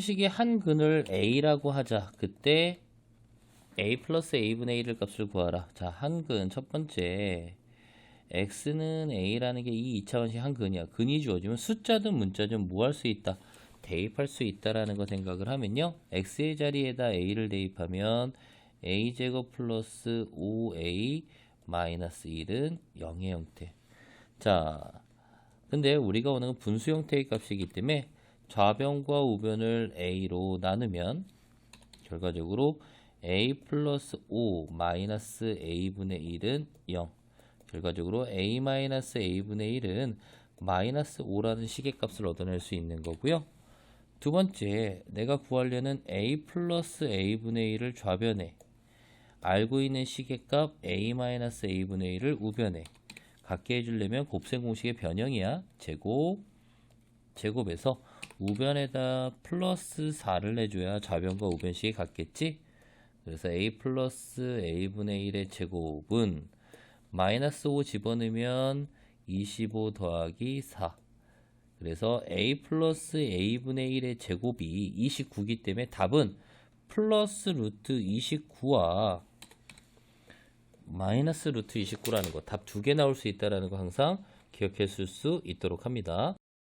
식의 한 근을 a라고 하자. 그때 a 플러스 a분의 1을 값을 구하라. 자, 한 근 첫 번째 x는 a라는 게 이 2차원식 한 근이야. 근이 주어지면 숫자든 문자든 뭐 할 수 있다. 대입할 수 있다라는 거 생각을 하면요. x의 자리에다 a를 대입하면 a제곱 플러스 5a 마이너스 1은 0의 형태. 자, 근데 우리가 원하는 분수 형태의 값이기 때문에 좌변과 우변을 a로 나누면 결과적으로 a 플러스 5 마이너스 a분의 1은 0. 결과적으로 a 마이너스 a분의 1은 마이너스 5라는 시계값을 얻어낼 수 있는 거고요. 두 번째, 내가 구하려는 a 플러스 a분의 1을 좌변에 알고 있는 시계값 a 마이너스 a분의 1을 우변에 갖게 해주려면 곱셈 공식의 변형이야. 제곱 제곱에서 우변에다 플러스 4를 내줘야 좌변과 우변식이 같겠지? 그래서 a 플러스 a분의 1의 제곱은 마이너스 5 집어넣으면 25 더하기 4 그래서 a 플러스 a분의 1의 제곱이 29기 때문에 답은 플러스 루트 29와 마이너스 루트 29라는 거 답 두 개 나올 수 있다라는 거 항상 기억해 쓸수 있도록 합니다.